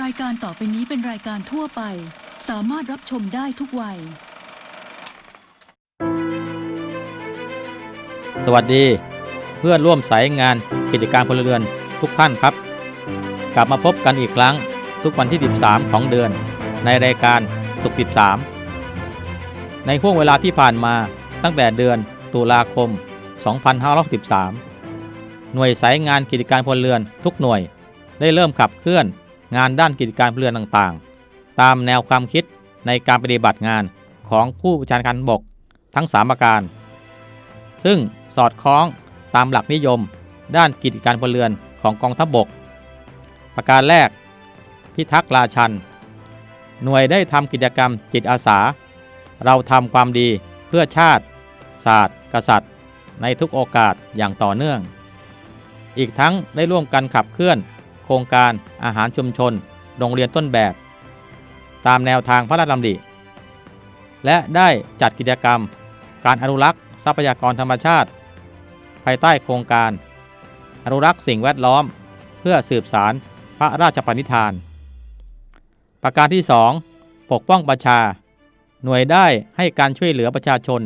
รายการต่อไปนี้เป็นรายการทั่วไป สามารถรับชมได้ทุกวัย สวัสดี เพื่อนร่วมสายงานกิจการพลเรือนทุกท่านครับ กลับมาพบกันอีกครั้งทุกวันที่ 13 ของเดือน ในรายการสุข 13 ในห่วงเวลาที่ผ่านมาตั้งแต่เดือนตุลาคม 2513 หน่วยสายงานกิจการพลเรือนทุกหน่วยได้เริ่มขับเคลื่อน งานด้านกิจการพลเรือนต่างๆ ตามแนวความคิดในการปฏิบัติงานของผู้บัญชาการบกทั้งสามประการ ซึ่งสอดคล้องตามหลักนิยม ด้านกิจการพลเรือนของกองทัพบบก ประการแรก พิทักษ์ราชัน หน่วยได้ทำกิจกรรมจิตอาสา เราทำความดีเพื่อชาติ ศาสตร์ กษัตริย์ ในทุกโอกาสอย่างต่อเนื่อง อีกทั้งได้ร่วมกันขับเคลื่อน รงการอาหารชุมชน โรงเรียนต้นแบบ ตามแนวทางพระราชดำริและได้จัดกิจกรรม การอนุรักษ์ทรัพยากรธรรมชาติ ภายใต้โครงการ อนุรักษ์สิ่งแวดล้อม เพื่อสืบสารพระราชปณิธาน ประการที่ 2 ปกป้องประชา หน่วยได้ให้การช่วยเหลือประชาชน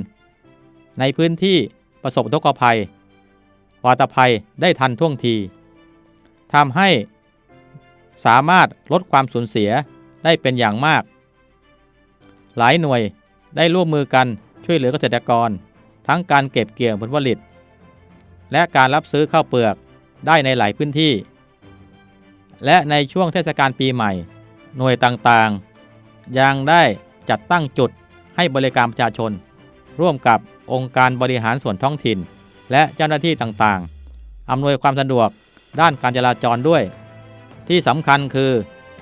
ในพื้นที่ประสบอุทกภัย วาตภัยได้ทันท่วงทีทำให้ สามารถลดความสูญเสียได้เป็นอย่างมาก หลายหน่วยได้ร่วมมือกันช่วยเหลือเกษตรกร ทั้งการเก็บเกี่ยวผลผลิต และการรับซื้อข้าวเปลือกได้ในหลายพื้นที่ และในช่วงเทศกาลปีใหม่ หน่วยต่างๆ ยังได้จัดตั้งจุดให้บริการประชาชน ร่วมกับองค์การบริหารส่วนท้องถิ่น และเจ้าหน้าที่ต่างๆ อำนวยความสะดวกด้านการจราจรด้วย ที่สำคัญคือ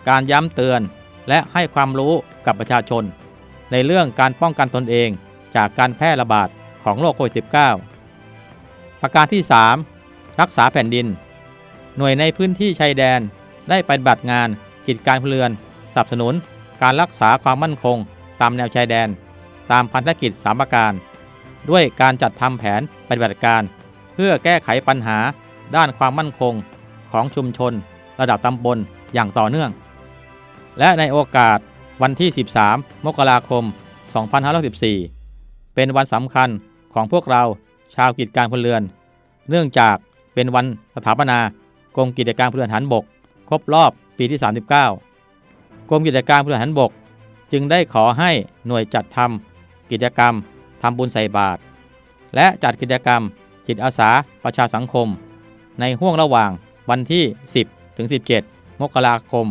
การย้ำเตือนและให้ความรู้กับประชาชน ในเรื่องการป้องกันตนเองจากการแพร่ระบาดของโรคโควิด -19 ประการที่ 3 รักษาแผ่นดิน หน่วยในพื้นที่ชายแดนได้ปฏิบัติงานกิจการพลเรือนสนับสนุน การรักษาความมั่นคง ตามแนวชายแดน ตามพันธกิจสามประการ ด้วยการจัดทำแผนปฏิบัติการ เพื่อแก้ไขปัญหาด้านความมั่นคงของชุมชน ระดับตำบลอย่างต่อเนื่อง และในโอกาสวันที่ 13 มกราคม 2514 เป็นวันสำคัญของพวกเราชาวกิจการพลเรือน เนื่องจากเป็นวันสถาปนากรมกิจการพลเรือนหันบก ครบรอบปีที่ 39 กรมกิจการพลเรือนหันบก จึงได้ขอให้หน่วยจัดทำกิจกรรมทำบุญใส่บาตรและจัดกิจกรรมจิตอาสาประชาสังคม ในห่วงระหว่างวันที่ 10 ถึง 17 มกราคม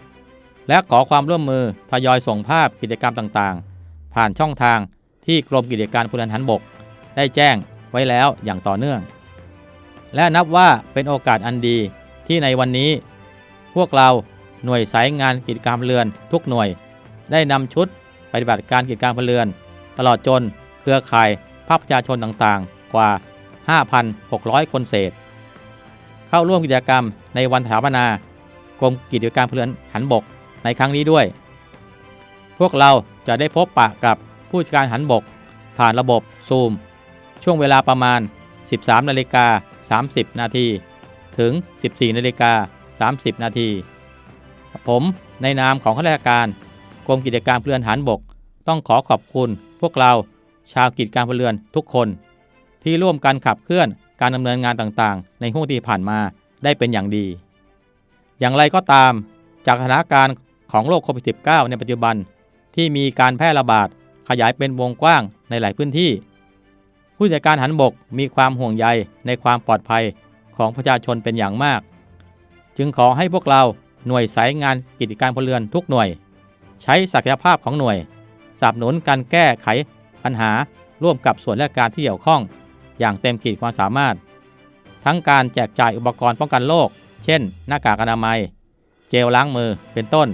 2564 และขอความร่วมมือทยอยส่งภาพกิจกรรมต่างๆ ผ่านช่องทางที่กรมกิจการพลเรือนหันบก ได้แจ้งไว้แล้วอย่างต่อเนื่อง และนับว่าเป็นโอกาสอันดีที่ในวันนี้ พวกเราหน่วยสายงานกิจการพลเรือนทุกหน่วย ได้นำชุดปฏิบัติการกิจการพลเรือน ตลอดจนเครือข่ายภาคประชาชนต่างๆ กว่า 5,600 คนเศษ เข้าร่วมกิจกรรมในวันสถาปนากรมกิจการพลเรือนหันบกในครั้งนี้ด้วย พวกเราจะได้พบปะกับผู้จัดการหันบก ผ่านระบบซูม ช่วงเวลาประมาณ 13นาฬิกา30 นาทีถึง 14นาฬิกา30 นาทีผมในนามของข้าราชการกรมกิจการพลเรือนหันบก ต้องขอขอบคุณพวกเราชาวกิจการพลเรือนทุกคน ที่ร่วมกันขับเคลื่อน การดำเนินงานต่างๆ ในห่วงที่ผ่านมาได้เป็นอย่างดี อย่างไรก็ตาม จากสถานการณ์ของโรคโควิด -19 ในปัจจุบันที่มีการแพร่ระบาดขยายเป็นวงกว้างในหลายพื้นที่ ผู้จัดการหันบกมีความห่วงใยในความปลอดภัยของประชาชนเป็นอย่างมาก จึงขอให้พวกเราหน่วยสายงานกิจการพลเรือนทุกหน่วย ใช้ศักยภาพของหน่วยสนับสนุนการแก้ไขปัญหาร่วมกับส่วนราชการที่เกี่ยวข้อง อย่างเต็มขีดความสามารถ ทั้งการแจกจ่ายอุปกรณ์ป้องกันโรคเช่น หน้ากากอนามัย เจลล้างมือเป็นต้น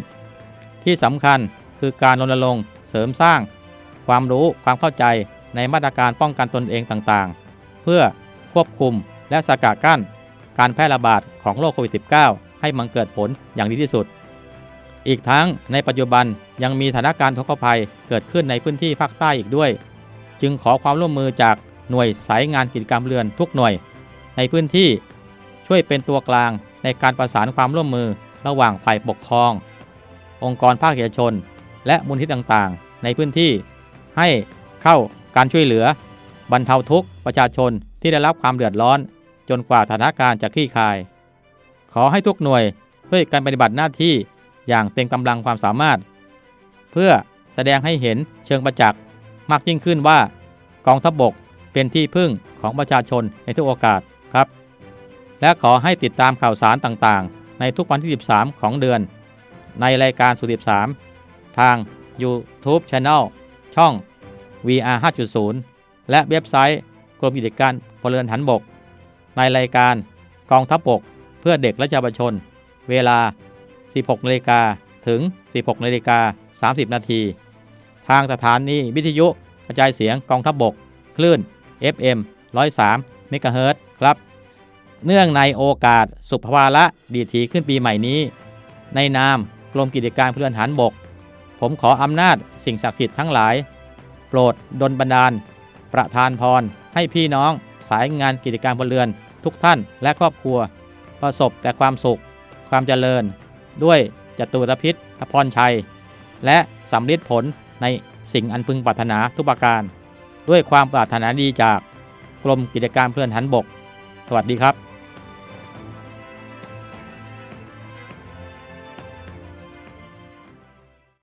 ที่สำคัญคือการรณรงค์เสริมสร้าง ความรู้ความเข้าใจในมาตรการป้องกันตนเองต่างๆ เพื่อควบคุมและสกัดกั้น การแพร่ระบาดของโรคโควิด -19 ให้มันเกิดผลอย่างดีที่สุด อีกทั้งในปัจจุบันยังมีสถานการณ์ทุกขภัยเกิดขึ้นในพื้นที่ภาคใต้อีกด้วย จึงขอความร่วมมือจาก หน่วยสายงานกิจกรรมเรือนทุกหน่วย ในพื้นที่ช่วยเป็นตัวกลางในการประสานความร่วมมือระหว่างฝ่ายปกครอง องค์กรภาคเอกชน และมูลที่ต่างๆ ในพื้นที่ ให้เข้าการช่วยเหลือบรรเทาทุกข์ประชาชนที่ได้รับความเดือดร้อน จนกว่าสถานการณ์จะคลี่คลาย ขอให้ทุกหน่วยช่วยกันปฏิบัติหน้าที่อย่างเต็มกำลังความสามารถ เพื่อแสดงให้เห็นเชิงประจักษ์มากยิ่งขึ้นว่ากองทัพบก เป็นที่พึ่งของประชาชนในทุกโอกาสครับ และขอให้ติดตามข่าวสารต่างๆ ในทุกวันที่ 13 ของเดือน ในรายการสุด13 ทาง YouTube Channel ช่อง VR 5.0 และเว็บไซต์กรมกิจการพลเรือนฐานบก ในรายการกองทัพบกเพื่อเด็กและเยาวชน เวลา 16นาฬิกาถึง 16นาฬิกา30 นาที ทางสถานีวิทยุกระจายเสียงกองทัพบกคลื่น FM 103เมกะเฮิรตครับ เนื่องในโอกาสสุภวาระดีถีขึ้นปีใหม่นี้ ในนามกรมกิจการพลเรือนฐานบก ผมขออำนาจสิ่งศักดิ์สิทธิ์ทั้งหลาย โปรดดลบันดาล ประทานพรให้พี่น้องสายงานกิจการพลเรือนทุกท่านและครอบครัว ประสบแต่ความสุข ความเจริญ ด้วยจตุรพิษพรชัย และสำลิดผลในสิ่งอันพึงปรารถนาทุกประการ ด้วยความปรารถนาดีจากกรมกิจการเพื่อนหันบก สวัสดีครับ